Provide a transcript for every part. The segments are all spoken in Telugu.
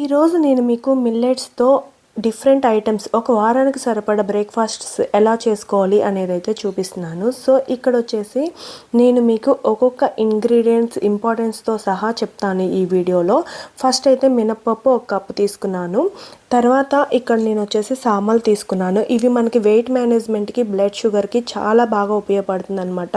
ఈరోజు నేను మీకు మిల్లెట్స్తో డిఫరెంట్ ఐటమ్స్ ఒక వారానికి సరిపడా బ్రేక్ఫాస్ట్స్ ఎలా చేసుకోవాలి అనేది అయితే చూపిస్తున్నాను. సో ఇక్కడ వచ్చేసి నేను మీకు ఒక్కొక్క ఇంగ్రీడియంట్స్ ఇంపార్టెన్స్తో సహా చెప్తాను ఈ వీడియోలో. ఫస్ట్ అయితే మినప్పప్పు ఒక కప్పు తీసుకున్నాను. తర్వాత ఇక్కడ నేను వచ్చేసి సామలు తీసుకున్నాను. ఇవి మనకి వెయిట్ మేనేజ్మెంట్కి బ్లడ్ షుగర్కి చాలా బాగా ఉపయోగపడుతుంది అనమాట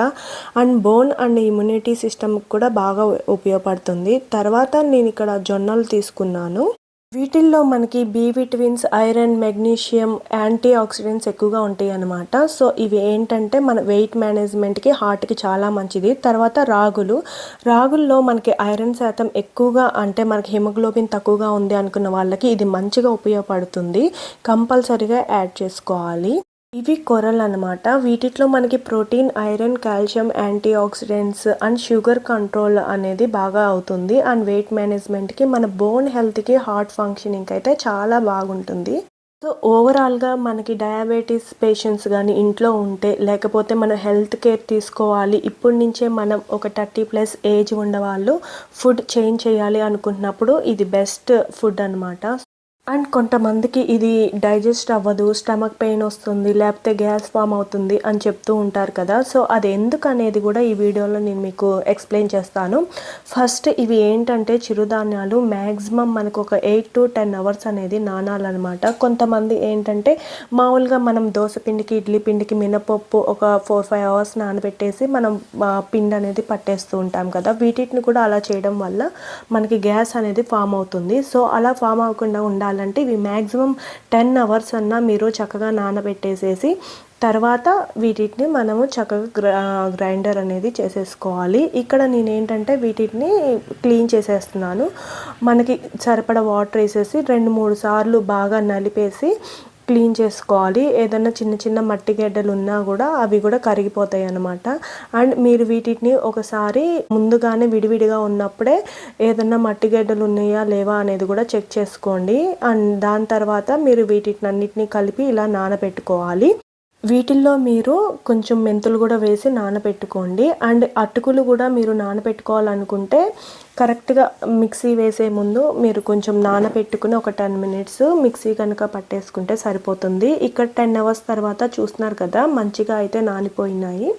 అండ్ బోన్ అండ్ ఇమ్యూనిటీ సిస్టమ్కి కూడా బాగా ఉపయోగపడుతుంది. తర్వాత నేను ఇక్కడ జొన్నలు తీసుకున్నాను. వీటిల్లో మనకి B vitamins iron magnesium antioxidants ఎక్కువగా ఉంటాయి అన్నమాట సో ఇవి ఏంటంటే మన వెయిట్ మేనేజ్మెంట్కి హార్ట్కి చాలా మంచిది. తర్వాత రాగులు. రాగుల్లో మనకి ఐరన్ శాతం ఎక్కువగా అంటే మనకి హిమోగ్లోబిన్ తక్కువగా ఉంది అనుకున్న వాళ్ళకి ఇది మంచిగా ఉపయోగపడుతుంది. కంపల్సరీగా యాడ్ చేసుకోవాలి. ఇవి కొరలు అనమాట వీటిలో మనకి protein iron calcium antioxidants and sugar control అనేది బాగా అవుతుంది. అండ్ వెయిట్ మేనేజ్మెంట్కి మన బోన్ హెల్త్కి హార్ట్ ఫంక్షనింగ్ అయితే చాలా బాగుంటుంది. సో ఓవరాల్గా మనకి డయాబెటీస్ పేషెంట్స్ కానీ ఇంట్లో ఉంటే లేకపోతే మనం హెల్త్ కేర్ తీసుకోవాలి ఇప్పటి నుంచే మనం ఒక థర్టీ ప్లస్ ఏజ్ ఉన్నవాళ్ళు ఫుడ్ చేంజ్ చేయాలి అనుకుంటున్నప్పుడు ఇది బెస్ట్ ఫుడ్ అనమాట అండ్ కొంతమందికి ఇది డైజెస్ట్ అవ్వదు స్టమక్ పెయిన్ వస్తుంది లేకపోతే గ్యాస్ ఫామ్ అవుతుంది అని చెప్తూ ఉంటారు కదా. సో అది ఎందుకు అనేది కూడా ఈ వీడియోలో నేను మీకు ఎక్స్ప్లెయిన్ చేస్తాను. ఫస్ట్ ఇవి ఏంటంటే చిరుధాన్యాలు. మ్యాక్సిమం మనకు ఒక ఎయిట్ టు టెన్ అవర్స్ అనేది నానాలన్నమాట. కొంతమంది ఏంటంటే మామూలుగా మనం దోశ పిండికి ఇడ్లీ పిండికి మినపప్పు ఒక ఫోర్ ఫైవ్ అవర్స్ నానబెట్టేసి మనం పిండి అనేది పట్టేస్తూ ఉంటాం కదా. వీటిని కూడా అలా చేయడం వల్ల మనకి గ్యాస్ అనేది ఫామ్ అవుతుంది. సో అలా ఫామ్ అవ్వకుండా ఉండాలి ఉండాలంటే ఇవి మ్యాక్సిమం టెన్ అవర్స్ అన్నా మీరు చక్కగా నానబెట్టేసేసి తర్వాత వీటిని మనము చక్కగా గ్రైండర్ అనేది చేసేసుకోవాలి. ఇక్కడ నేను ఏంటంటే వీటిని క్లీన్ చేసేస్తున్నాను. మనకి సరిపడ వాటర్ వేసేసి రెండు మూడు సార్లు బాగా నలిపేసి క్లీన్ చేసుకోవాలి. ఏదైనా చిన్న చిన్న మట్టి గడ్డలు ఉన్నా కూడా అవి కూడా కరిగిపోతాయి అన్నమాట. అండ్ మీరు వీటిని ఒకసారి ముందుగానే విడివిడిగా ఉన్నప్పుడే ఏదన్నా మట్టి గడ్డలు ఉన్నాయా లేవా అనేది కూడా చెక్ చేసుకోండి. అండ్ దాని తర్వాత మీరు వీటిని అన్నిటిని కలిపి ఇలా నానబెట్టుకోవాలి. వీటిల్లో మీరు కొంచెం మెంతులు కూడా వేసి నానబెట్టుకోండి. అండ్ అటుకులు కూడా మీరు నానబెట్టుకోవాలనుకుంటే కరెక్ట్గా మిక్సీ వేసే ముందు మీరు కొంచెం నానబెట్టుకుని ఒక టెన్ మినిట్స్ మిక్సీ కనుక పట్టేసుకుంటే సరిపోతుంది. ఇక్కడ టెన్ అవర్స్ తర్వాత చూస్తున్నారు కదా మంచిగా అయితే నానిపోయినాయి.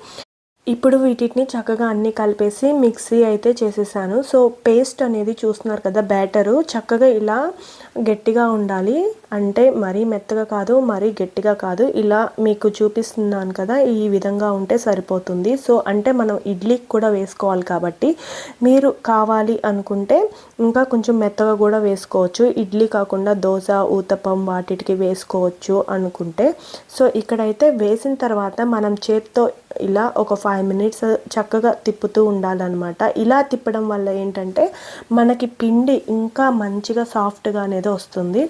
ఇప్పుడు వీటిని చక్కగా అన్నీ కలిపేసి మిక్సీ అయితే చేసేసాను. సో పేస్ట్ అనేది చూస్తున్నారు కదా బ్యాటరు. చక్కగా ఇలా గట్టిగా ఉండాలి. అంటే మరీ మెత్తగా కాదు మరీ గట్టిగా కాదు. ఇలా మీకు చూపిస్తున్నాను కదా ఈ విధంగా ఉంటే సరిపోతుంది. సో అంటే మనం ఇడ్లీకి కూడా వేసుకోవాలి కాబట్టి. మీరు కావాలి అనుకుంటే ఇంకా కొంచెం మెత్తగా కూడా వేసుకోవచ్చు. ఇడ్లీ కాకుండా దోశ ఊతప్పం వాటికి వేసుకోవచ్చు అనుకుంటే. సో ఇక్కడైతే వేసిన తర్వాత మనం చేత్తో ఇలా ఒక ఫైవ్ మినిట్స్ చక్కగా తిప్పుతూ ఉండాలన్నమాట. ఇలా తిప్పడం వల్ల ఏంటంటే మనకి పిండి ఇంకా మంచిగా సాఫ్ట్గా అనేది వస్తుంది.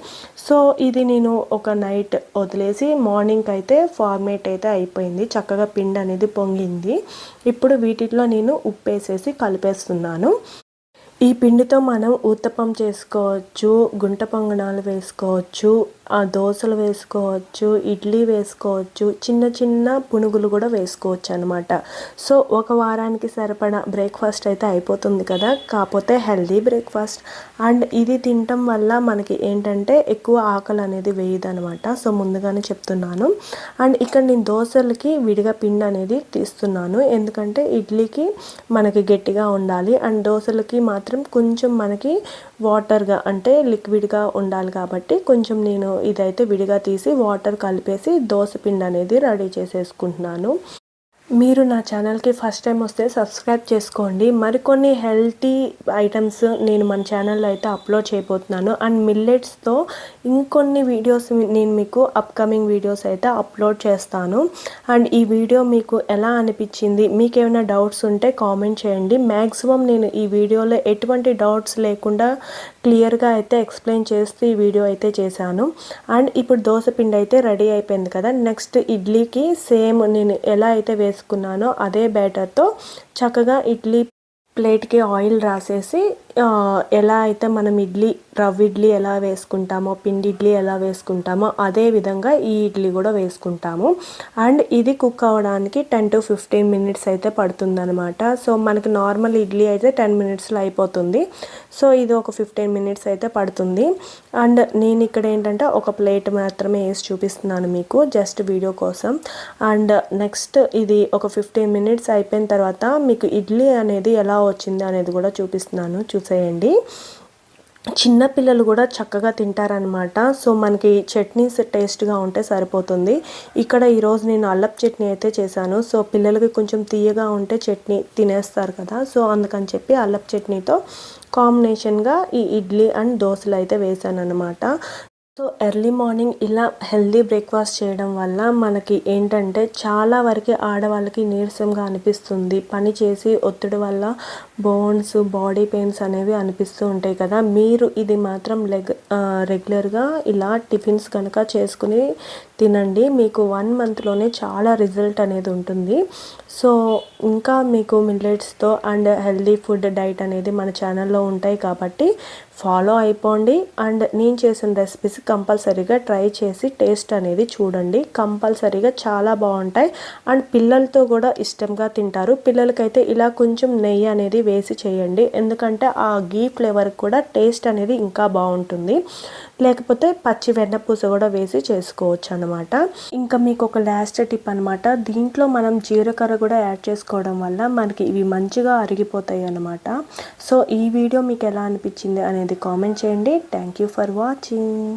సో ఇది నేను ఒక నైట్ వదిలేసి మార్నింగ్ అయితే ఫార్మేట్ అయితే అయిపోయింది. చక్కగా పిండి అనేది పొంగింది. ఇప్పుడు వీటిలో నేను ఉప్పు వేసేసి కలిపేస్తున్నాను. ఈ పిండితో మనం ఊతపం చేసుకోవచ్చు గుంట పొంగనాలు వేసుకోవచ్చు దోశలు వేసుకోవచ్చు ఇడ్లీ వేసుకోవచ్చు చిన్న చిన్న పునుగులు కూడా వేసుకోవచ్చు అనమాట సో ఒక వారానికి సరిపడా బ్రేక్ఫాస్ట్ అయితే అయిపోతుంది కదా. కాకపోతే హెల్దీ బ్రేక్ఫాస్ట్. అండ్ ఇది తినటం వల్ల మనకి ఏంటంటే ఎక్కువ ఆకలి అనేది వేయదు అనమాట సో ముందుగానే చెప్తున్నాను. అండ్ ఇక్కడ నేను దోశలకి విడిగా పిండి అనేది తీస్తున్నాను. ఎందుకంటే ఇడ్లీకి మనకి గట్టిగా ఉండాలి. అండ్ దోశలకి మాత్రం కొంచెం మనకి వాటర్గా అంటే లిక్విడ్గా ఉండాలి కాబట్టి కొంచెం నేను ఇదైతే విడిగా తీసి వాటర్ కలిపేసి దోశ పిండి అనేది రెడీ చేసేసుకుంటున్నాను. మీరు నా ఛానల్కి ఫస్ట్ టైం వస్తే సబ్స్క్రైబ్ చేసుకోండి. మరికొన్ని హెల్తీ ఐటమ్స్ నేను మన ఛానల్లో అయితే అప్లోడ్ చేయబోతున్నాను. అండ్ మిల్లెట్స్తో ఇంకొన్ని వీడియోస్ నేను మీకు అప్కమింగ్ వీడియోస్ అయితే అప్లోడ్ చేస్తాను. అండ్ ఈ వీడియో మీకు ఎలా అనిపించింది మీకు ఏమైనా డౌట్స్ ఉంటే కామెంట్ చేయండి. మ్యాక్సిమం నేను ఈ వీడియోలో ఎటువంటి డౌట్స్ లేకుండా క్లియర్గా అయితే ఎక్స్ప్లెయిన్ చేస్తూ ఈ వీడియో అయితే చేశాను. అండ్ ఇప్పుడు దోశ పిండి అయితే రెడీ అయిపోయింది కదా. నెక్స్ట్ ఇడ్లీకి సేమ్ నేను ఎలా అయితే వేసుకున్నానో అదే బ్యాటర్తో చక్కగా ఇడ్లీ ప్లేట్కి ఆయిల్ రాసేసి ఎలా అయితే మనం ఇడ్లీ రవ్వ ఇడ్లీ ఎలా వేసుకుంటామో పిండి ఇడ్లీ ఎలా వేసుకుంటామో అదే విధంగా ఈ ఇడ్లీ కూడా వేసుకుంటాము. అండ్ ఇది కుక్ అవ్వడానికి టెన్ టు ఫిఫ్టీన్ మినిట్స్ అయితే పడుతుందనమాట సో మనకి నార్మల్ ఇడ్లీ అయితే టెన్ మినిట్స్లో అయిపోతుంది. సో ఇది ఒక ఫిఫ్టీన్ మినిట్స్ అయితే పడుతుంది. అండ్ నేను ఇక్కడ ఏంటంటే ఒక ప్లేట్ మాత్రమే వేసి చూపిస్తున్నాను మీకు జస్ట్ వీడియో కోసం. అండ్ నెక్స్ట్ ఇది ఒక ఫిఫ్టీన్ మినిట్స్ అయిపోయిన తర్వాత మీకు ఇడ్లీ అనేది ఎలా వచ్చింది అనేది కూడా చూపిస్తున్నాను. చూసేయండి. చిన్నపిల్లలు కూడా చక్కగా తింటారనమాట సో మనకి చట్నీస్ టేస్ట్గా ఉంటే సరిపోతుంది. ఇక్కడ ఈరోజు నేను అల్లపు చట్నీ అయితే చేశాను. సో పిల్లలకి కొంచెం తీయగా ఉంటే చట్నీ తినేస్తారు కదా. సో అందుకని చెప్పి అల్లపు చట్నీతో కాంబినేషన్గా ఈ ఇడ్లీ అండ్ దోశలు అయితే వేసాను అనమాట సో ఎర్లీ మార్నింగ్ ఇలా హెల్దీ బ్రేక్ఫాస్ట్ చేయడం వల్ల మనకి ఏంటంటే చాలా వరకు ఆడవాళ్ళకి నీరసంగా అనిపిస్తుంది. పని చేసి ఒత్తిడి వల్ల బోన్స్ బాడీ పెయిన్స్ అనేవి అనిపిస్తూ ఉంటాయి కదా. మీరు ఇది మాత్రం లెగ్ రెగ్యులర్గా ఇలా టిఫిన్స్ కనుక చేసుకుని తినండి. మీకు వన్ మంత్లోనే చాలా రిజల్ట్ అనేది ఉంటుంది. సో ఇంకా మీకు మిల్లెట్స్తో అండ్ హెల్దీ ఫుడ్ డైట్ అనేది మన ఛానల్లో ఉంటాయి కాబట్టి ఫాలో అయిపోండి. అండ్ నేను చేసిన రెసిపీస్ కంపల్సరీగా ట్రై చేసి టేస్ట్ అనేది చూడండి. కంపల్సరీగా చాలా బాగుంటాయి. అండ్ పిల్లలతో కూడా ఇష్టంగా తింటారు. పిల్లలకైతే ఇలా కొంచెం నెయ్యి అనేది వేసి చేయండి. ఎందుకంటే ఆ గీ ఫ్లేవర్ కూడా టేస్ట్ అనేది ఇంకా బాగుంటుంది. లేకపోతే పచ్చి వెన్నపూస కూడా వేసి చేసుకోవచ్చు అనమాట ఇంకా మీకు ఒక లాస్ట్ టిప్ అనమాట దీంట్లో మనం జీలకర్ర కూడా యాడ్ చేసుకోవడం వల్ల మనకి ఇవి మంచిగా అరిగిపోతాయి అనమాట సో ఈ వీడియో మీకు ఎలా అనిపించింది అనేది కామెంట్ చేయండి. Thank you for watching